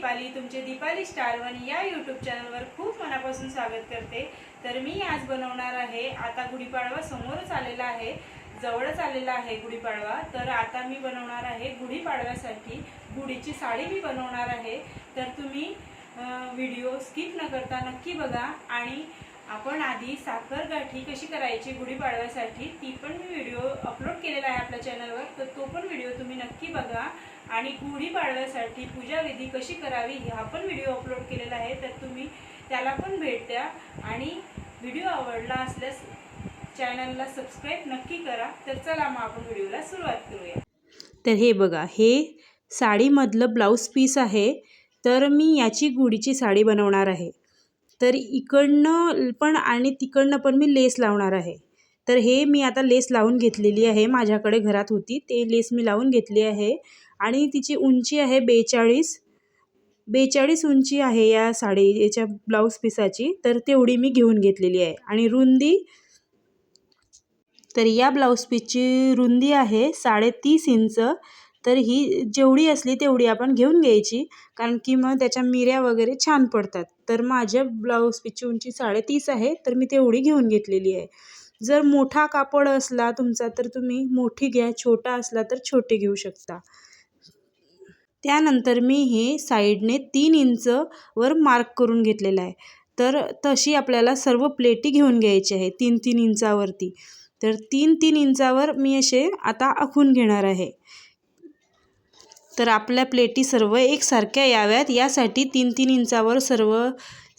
दीपाली तुमचे Deepali star one या YouTube चॅनलवर खूप मनापासून स्वागत करते. तर मी आज बनवणार आहे आता गुढीपाडवा समोरच आलेला आहे जवळच आलेला आहे गुढीपाडवा. तर आता मी बनवणार आहे गुढीपाडव्यासाठी. गुढीची साडी मी बनवणार आहे. तर तुम्ही व्हिडिओ स्किप न करता नक्की बघा. आणि आपण आधी साखर गाठी कशी करायची गुढीपाडव्यासाठी ती पण मी व्हिडिओ अपलोड केलेला आहे आपल्या चॅनलवर तर तो पण व्हिडिओ तुम्ही नक्की बघा. आणि गुढीपाडव्यासाठी पूजाविधी कशी करावी हा पण व्हिडिओ अपलोड केलेला आहे. तर तुम्ही त्याला पण भेट द्या. आणि व्हिडिओ आवडला असल्यास चॅनलला सबस्क्राईब नक्की करा. तर चला मग आपण व्हिडिओला सुरुवात करूया. तर हे बघा हे साडीमधलं ब्लाऊज पीस आहे. तर मी याची गुढीची साडी बनवणार आहे. तर इकडनं पण आणि तिकडनं पण मी लेस लावणार आहे. तर हे मी आता लेस लावून घेतलेली आहे. माझ्याकडे घरात होती. ते लेस मी लावून घेतली आहे. आणि तिची उंची आहे बेचाळीस. बेचाळीस उंची आहे या साडी याच्या ब्लाऊज पिसाची. तर तेवढी मी घेऊन घेतलेली आहे. आणि रुंदी तर या ब्लाऊज पीसची रुंदी आहे साडेतीस इंच. तर ही जेवढी असली तेवढी आपण घेऊन घ्यायची. कारण की मग त्याच्या मिऱ्या वगैरे छान पडतात. तर माझ्या ब्लाऊज पीसची उंची साडेतीस आहे तर मी तेवढी घेऊन घेतलेली आहे. जर मोठा कापड असला तुमचा तर तुम्ही मोठी घ्या छोटा असला तर छोटे घेऊ शकता. त्यानंतर मी हे साईडने तीन इंच वर मार्क करून घेतलेलं आहे. तर तशी आपल्याला सर्व प्लेटी घेऊन घ्यायची आहे तीन तीन इंचावरती. तर तीन तीन इंचावर मी असे आता आखून घेणार आहे. तर आपल्या प्लेटी सर्व एकसारख्या याव्यात. यासाठी तीन तीन इंचावर सर्व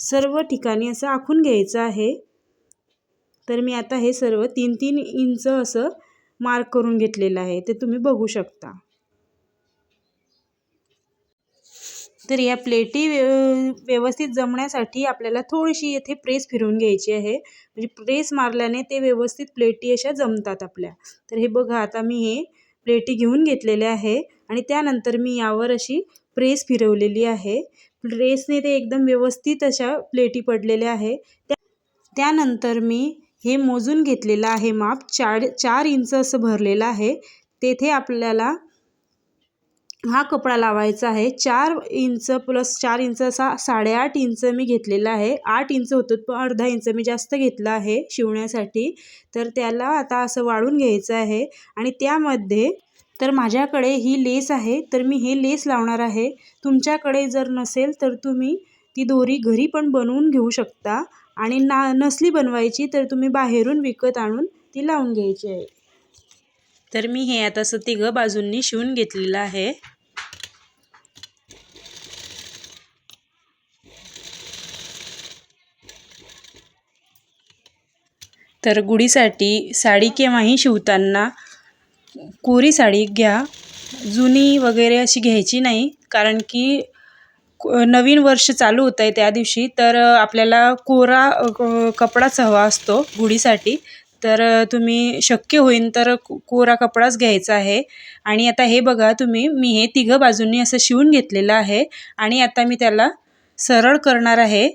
सर्व ठिकाणी असं आखून घ्यायचं आहे. तर मी आता हे सर्व तीन तीन इंच असं मार्क करून घेतलेलं आहे. ते तुम्ही बघू शकता. तर या प्लेटी व्यवस्थित जमण्यासाठी आपल्याला थोडीशी येथे प्रेस फिरवून घ्यायची आहे. म्हणजे प्रेस मारल्याने ते व्यवस्थित प्लेटी अशा जमतात आपल्या. तर हे बघा आता मी हे प्लेटी घेऊन घेतलेले आहे. आणि त्यानंतर मी यावर अशी प्रेस फिरवलेली आहे. प्रेसने ते एकदम व्यवस्थित अशा प्लेटी पडलेल्या आहे. त्या त्यानंतर मी हे मोजून घेतलेलं आहे माप. चार चार इंच असं भरलेलं आहे. तेथे आपल्याला हा कपडा लावायचा आहे. चार इंच प्लस चार इंच असा साडेआठ इंच मी घेतलेला आहे. आठ इंच होतं पण अर्धा इंच मी जास्त घेतलं आहे शिवण्यासाठी. तर त्याला आता असं वाढून घ्यायचं आहे. आणि त्यामध्ये तर माझ्याकडे ही लेस आहे तर मी हे लेस लावणार आहे. तुमच्याकडे जर नसेल तर तुम्ही ती दोरी घरी पण बनवून घेऊ शकता आणि ना नसली बनवायची तर तुम्ही बाहेरून विकत आणून ती लावून घ्यायची आहे. तर मी हे आता असं तिघं बाजूंनी शिवून घेतलेलं आहे. तर गुढीसाठी साडी केव्हाही शिवताना कोरी साडी घ्या. जुनी वगैरे अशी घ्यायची नाही. कारण की नवीन वर्ष चालू होतं आहे त्या दिवशी. तर आपल्याला कोरा कपडाच हवा असतो गुढीसाठी. तर तुम्ही शक्य होईन तर कोरा कपडाच घ्यायचा आहे. आणि आता हे बघा तुम्ही मी हे तिघं बाजूंनी असं शिवून घेतलेलं आहे. आणि आता मी त्याला सरळ करणार आहे.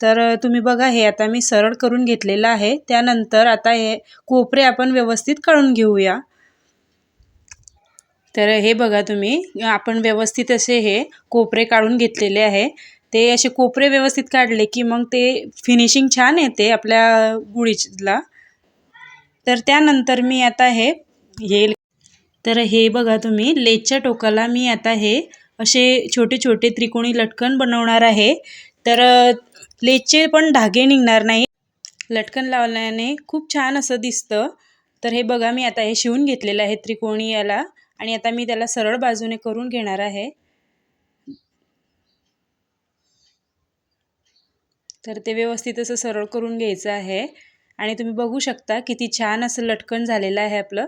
तर तुम्ही बघा हे आता मी सरळ करून घेतलेलं आहे. त्यानंतर आता हे कोपरे आपण व्यवस्थित काढून घेऊया. तर हे बघा तुम्ही आपण व्यवस्थित असे हे कोपरे काढून घेतलेले आहे. ते असे कोपरे व्यवस्थित काढले की मग ते फिनिशिंग छान येते आपल्या गुळीला. तर त्यानंतर मी आता हे हे तर हे बघा तुम्ही लेजच्या टोकाला मी आता हे असे छोटे छोटे त्रिकोणी लटकन बनवणार आहे. तर लेजचे पण धागे निघणार नाही. लटकन लावल्याने खूप छान असं दिसतं. तर हे बघा मी आता हे शिवून घेतलेलं आहे त्रिकोणी याला. आणि आता मी त्याला सरळ बाजूने करून घेणार आहे. तर ते व्यवस्थित असं सरळ करून घ्यायचं आहे. आणि तुम्ही बघू शकता किती छान असं लटकन झालेलं आहे आपलं.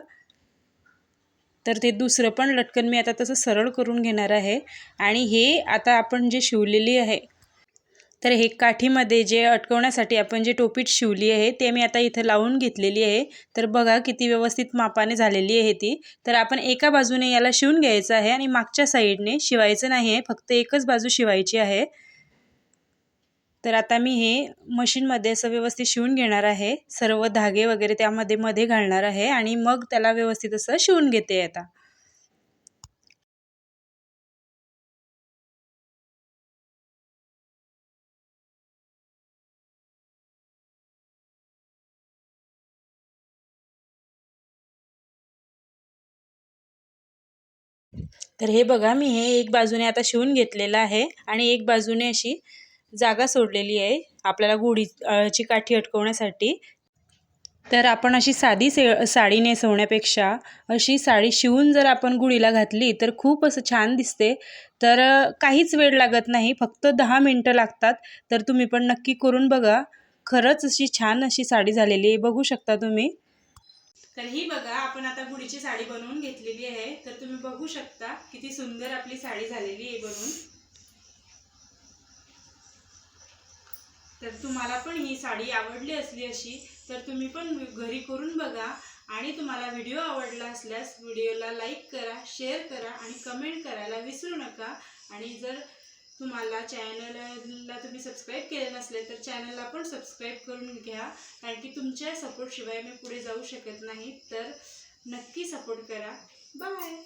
तर ते दुसरं पण लटकन मी आता तसं सरळ करून घेणार आहे. आणि हे आता आपण जे शिवलेली आहे तर हे काठीमध्ये जे अटकवण्यासाठी आपण जे टोपीट शिवली आहे ते मी आता इथं लावून घेतलेली आहे. तर बघा किती व्यवस्थित मापाने झालेली आहे ती. तर आपण एका बाजूने याला शिवून घ्यायचं आहे आणि मागच्या साईडने शिवायचं नाही आहे फक्त एकच बाजू शिवायची आहे. तर आता मी हे मशीनमध्ये असं व्यवस्थित शिवून घेणार आहे. सर्व धागे वगैरे त्यामध्ये मध्ये घालणार आहे आणि मग त्याला व्यवस्थित असं शिवून घेते आता. तर हे बघा मी हे एक बाजूने आता शिवून घेतलेलं आहे आणि एक बाजूने अशी जागा सोडलेली आहे आपल्याला गुढी ची काठी अटकवण्यासाठी. तर आपण अशी साधी से साडी नेसवण्यापेक्षा अशी साडी शिवून जर आपण गुढीला घातली तर खूप असं छान दिसते. तर काहीच वेळ लागत नाही फक्त दहा मिनटं लागतात. तर तुम्ही पण नक्की करून बघा. खरंच अशी छान अशी साडी झालेली आहे. बघू शकता तुम्ही. तर ही बघा आपण आता गुढीची साडी बनवून घेतलेली आहे. तर तुम्ही बघू शकता किती सुंदर आपली साडी झालेली आहे बनवून. तर तुम्हाला पण ही साडी आवडली असली अशी तर तुम्ही पण घरी करून बघा. आणि तुम्हाला व्हिडिओ आवडला असल्यास व्हिडिओला लाईक करा शेअर करा आणि कमेंट करायला विसरू नका. आणि जर तुम्हाला चॅनलला तुम्ही सबस्क्राईब केले नसले तर चॅनलला पण सबस्क्राईब करून घ्या. कारण की तुमच्या सपोर्टशिवाय मी पुढे जाऊ शकत नाही. तर नक्की सपोर्ट करा. बाय